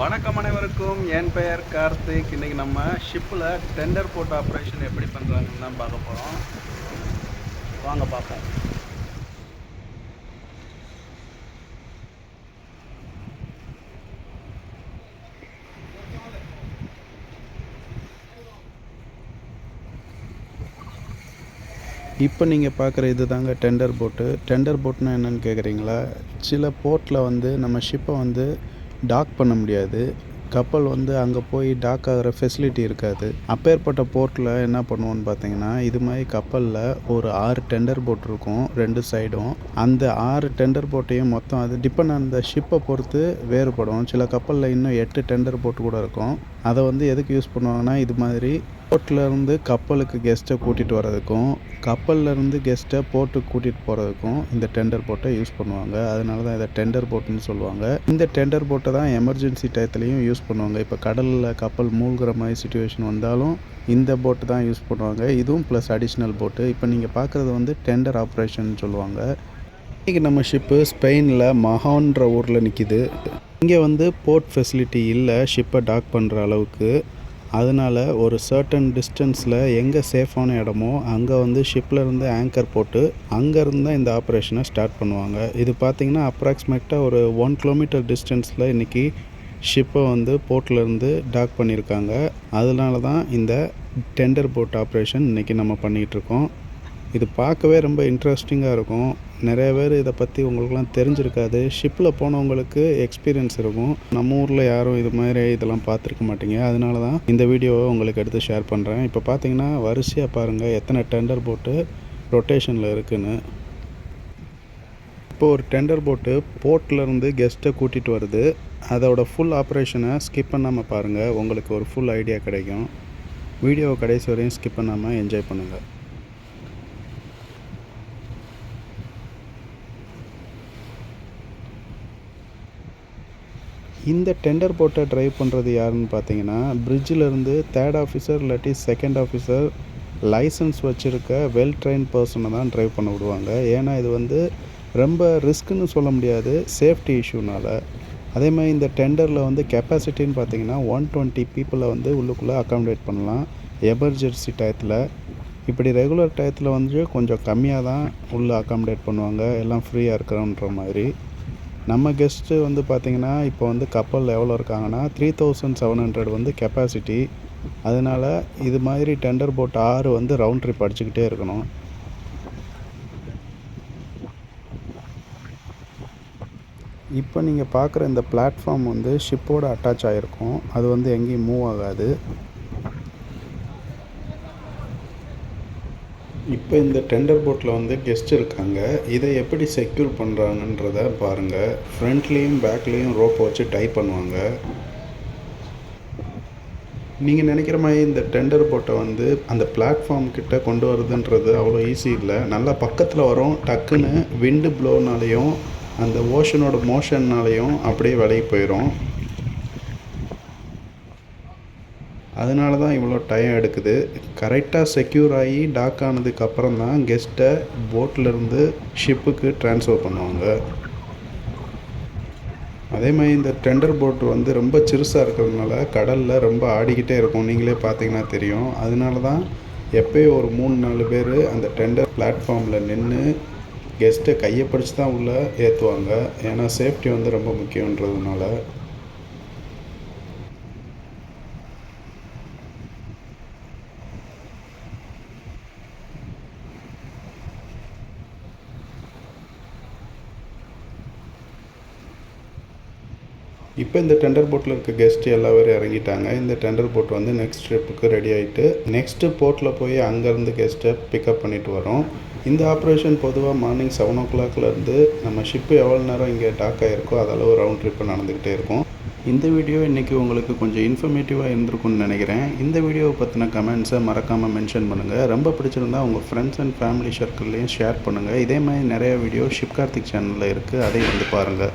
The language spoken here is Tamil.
வணக்கம் அனைவருக்கும். என் பெயர் கார்த்திக். இன்னைக்கு நம்ம ஷிப்பில் டெண்டர் போட் ஆப்ரேஷன் எப்படி பண்ணுறாங்கன்னு தான் பார்க்க போகிறோம் வாங்க பார்ப்போம். இப்போ நீங்கள் பார்க்குற இது தாங்க டெண்டர் போட்டு டெண்டர் போட்னா என்னன்னு கேட்குறீங்களா சில போர்ட்டில் வந்து நம்ம ஷிப்பை வந்து டாக் பண்ண முடியாது. கப்பல் வந்து அங்கே போய் டாக் ஆகிற ஃபெசிலிட்டி இருக்காது. அப்பேற்பட்ட போர்ட்டில் என்ன பண்ணுவோன்னு பார்த்தீங்கன்னா இது மாதிரி கப்பலில் ஒரு ஆறு டெண்டர் போட் இருக்கும் ரெண்டு சைடும் அந்த ஆறு டெண்டர் போட்டையும் மொத்தம் அது டிபெண்ட் அந்த ஷிப்பை பொறுத்து வேறுபடும். சில கப்பலில் இன்னும் எட்டு டெண்டர் போட்டு கூட இருக்கும். அதை வந்து எதுக்கு யூஸ் பண்ணுவாங்கன்னா இது மாதிரி போட்டில் இருந்து கப்பலுக்கு கெஸ்ட்டை கூட்டிகிட்டு வர்றதுக்கும் கப்பல்லேருந்து கெஸ்ட்டை போட்டுக்கு கூட்டிகிட்டு போகிறதுக்கும் இந்த டெண்டர் போட்டை யூஸ் பண்ணுவாங்க. அதனால தான் இதை டெண்டர் போட்டுன்னு சொல்லுவாங்க. இந்த டெண்டர் போட்டை தான் எமர்ஜென்சி டயத்துலையும் யூஸ் பண்ணுவாங்க. இப்போ கடலில் கப்பல் மூழ்கிற மாதிரி சுச்சுவேஷன் வந்தாலும் இந்த போட்டு தான் யூஸ் பண்ணுவாங்க. இதுவும் ப்ளஸ் அடிஷ்னல் போட்டு இப்போ நீங்கள் பார்க்குறது வந்து டெண்டர் ஆப்ரேஷன் சொல்லுவாங்க. இன்றைக்கி நம்ம ஷிப்பு ஸ்பெயினில் மஹான்ற ஊரில் நிற்கிது இங்கே வந்து போர்ட் ஃபெசிலிட்டி இல்லை. ஷிப்பை டாக் பண்ணுற அளவுக்கு. அதனால் ஒரு சர்டன் டிஸ்டன்ஸில் எங்கே சேஃபான இடமோ அங்கே வந்து ஷிப்பில் ஆங்கர் போட்டு அங்கேருந்து தான் இந்த ஆப்ரேஷனை ஸ்டார்ட் பண்ணுவாங்க. இது பார்த்திங்கன்னா அப்ராக்சிமேட்டாக ஒரு ஒன் கிலோமீட்டர் டிஸ்டன்ஸில் இன்றைக்கி ஷிப்பை வந்து போர்ட்லேருந்து டாக் பண்ணியிருக்காங்க அதனால தான் இந்த டெண்டர் போட் ஆப்ரேஷன் இன்றைக்கி நம்ம பண்ணிகிட்டு இருக்கோம். இது பார்க்கவே ரொம்ப இன்ட்ரெஸ்டிங்காக இருக்கும். நிறைய பேர் இதை பற்றி உங்களுக்குலாம் தெரிஞ்சிருக்காது. ஷிப்பில் போனவங்களுக்கு எக்ஸ்பீரியன்ஸ் இருக்கும். நம்ம ஊரில் யாரும் இது மாதிரி இதெல்லாம் பார்த்துருக்க மாட்டீங்க. அதனால தான் இந்த வீடியோவை உங்களுக்கு எடுத்து ஷேர் பண்ணுறேன் இப்போ பார்த்தீங்கன்னா வரிசையாக பாருங்கள் எத்தனை டெண்டர் போட்டு ரொட்டேஷனில் இருக்குன்னு. இப்போ ஒரு டெண்டர் போட்டு போர்ட்லேருந்து கெஸ்ட்டை கூட்டிகிட்டு வருது. அதோட ஃபுல் ஆப்ரேஷனை ஸ்கிப் பண்ணாமல் பாருங்கள் உங்களுக்கு ஒரு ஃபுல் ஐடியா கிடைக்கும். வீடியோவை கடைசி வரையும் ஸ்கிப் பண்ணாமல் என்ஜாய் பண்ணுங்கள் இந்த டெண்டர் போட்டை ட்ரைவ் பண்ணுறது யாருன்னு பார்த்தீங்கன்னா இருந்து தேர்ட் ஆஃபீஸர் இல்லாட்டி செகண்ட் ஆஃபீஸர் லைசன்ஸ் வச்சுருக்க வெல் ட்ரெயின் பர்சனை தான் ட்ரைவ் பண்ண விடுவாங்க. ஏன்னா இது வந்து ரொம்ப ரிஸ்க்குன்னு சொல்ல முடியாது சேஃப்டி இஷ்யூனால் அதே மாதிரி இந்த டெண்டரில் வந்து கெப்பாசிட்டின்னு பார்த்தீங்கன்னா ஒன் டுவெண்ட்டி பீப்புளை வந்து உள்ளுக்குள்ளே அக்காமடேட் பண்ணலாம். எமர்ஜென்சி டயத்தில் இப்படி ரெகுலர் டயத்தில் வந்து கொஞ்சம் கம்மியாக தான் உள்ளே அக்காமடேட் பண்ணுவாங்க. எல்லாம் ஃப்ரீயாக இருக்கிறோன்ற மாதிரி. நம்ம கெஸ்ட்டு வந்து பார்த்திங்கன்னா இப்போ வந்து கப்பலில் எவ்வளோ இருக்காங்கன்னா த்ரீ தௌசண்ட் செவன் ஹண்ட்ரட் வந்து கெப்பாசிட்டி அதனால் இது மாதிரி டெண்டர் போட் ஆறு வந்து ரவுண்ட் ட்ரிப் அடிச்சுக்கிட்டே இருக்கணும். இப்போ நீங்கள் பார்க்குற இந்த பிளாட்ஃபார்ம் வந்து ஷிப்போடு அட்டாச் ஆகிருக்கும் அது வந்து எங்கேயும் மூவ் ஆகாது. இப்போ இந்த டெண்டர் போட்டில் வந்து கெஸ்ட் இருக்காங்க. இதை எப்படி செக்யூர் பண்ணுறாங்கன்றத பாருங்கள் ஃப்ரண்ட்லேயும் பேக்லேயும் ரோப் வச்சு டை பண்ணுவாங்க. நீங்கள் நினைக்கிற மாதிரி இந்த டெண்டர் போட்டை வந்து அந்த பிளாட்ஃபார்ம் கிட்ட கொண்டு வருதுன்றது அவ்வளோ ஈஸி இல்லை. நல்லா பக்கத்தில் வரும். டக்குன்னு விண்டு ப்ளோனாலேயும் அந்த ஓஷனோட மோஷன்னாலேயும் அப்படியே விலகி போயிடும் அதனால தான் இவ்வளோ டைம் எடுக்குது. கரெக்டாக செக்யூர் ஆகி டாக் ஆனதுக்கு அப்புறம் தான் கெஸ்ட்டை போட்லேருந்து ஷிப்புக்கு ட்ரான்ஸ்ஃபர் பண்ணுவாங்க. அதே மாதிரி இந்த டெண்டர் போட் வந்து ரொம்ப சிறுசாக இருக்கிறதுனால கடலில் ரொம்ப ஆடிக்கிட்டே இருக்கும். நீங்களே பார்த்தீங்கன்னா தெரியும். அதனால தான் எப்போயும் ஒரு மூணு நாலு பேர் அந்த டெண்டர் பிளாட்ஃபார்மில் நின்று கெஸ்ட்டை கையை பிடிச்சி தான் உள்ளே ஏற்றுவாங்க ஏன்னா சேஃப்டி வந்து ரொம்ப முக்கியன்றதுனால. இப்போ இந்த டெண்டர் போட்டில் இருக்க கெஸ்ட் எல்லா பேரும் இறங்கிட்டாங்க. இந்த டெண்டர் போட் வந்து நெக்ஸ்ட் ட்ரிப்புக்கு ரெடி ஆகிட்டு நெக்ஸ்ட்டு போர்ட்டில் போய் அங்கேருந்து கெஸ்ட்டை பிக்கப் பண்ணிட்டு வரோம். இந்த ஆப்ரேஷன் பொதுவாக மார்னிங் செவன் ஓ கிளாக்லேருந்து நம்ம ஷிப்பு எவ்வளோ நேரம் இங்கே டாக் ஆகிருக்கோ அதளவு ரவுண்ட் ட்ரிப்பு நடந்துக்கிட்டே இருக்கும். இந்த வீடியோ இன்றைக்கி உங்களுக்கு கொஞ்சம் இன்ஃபர்மேட்டிவாக இருந்திருக்கும்னு நினைக்கிறேன். இந்த வீடியோவை பற்றின கமெண்ட்ஸை மறக்காமல் மென்ஷன் பண்ணுங்கள் ரொம்ப பிடிச்சிருந்தா உங்கள் ஃப்ரெண்ட்ஸ் அண்ட் ஃபேமிலி சர்க்கிள்லேயும் ஷேர் பண்ணுங்கள் இதே மாதிரி நிறைய வீடியோ ஷிப் கார்த்திக் சேனலில் இருக்குது அதையும் வந்து பாருங்கள்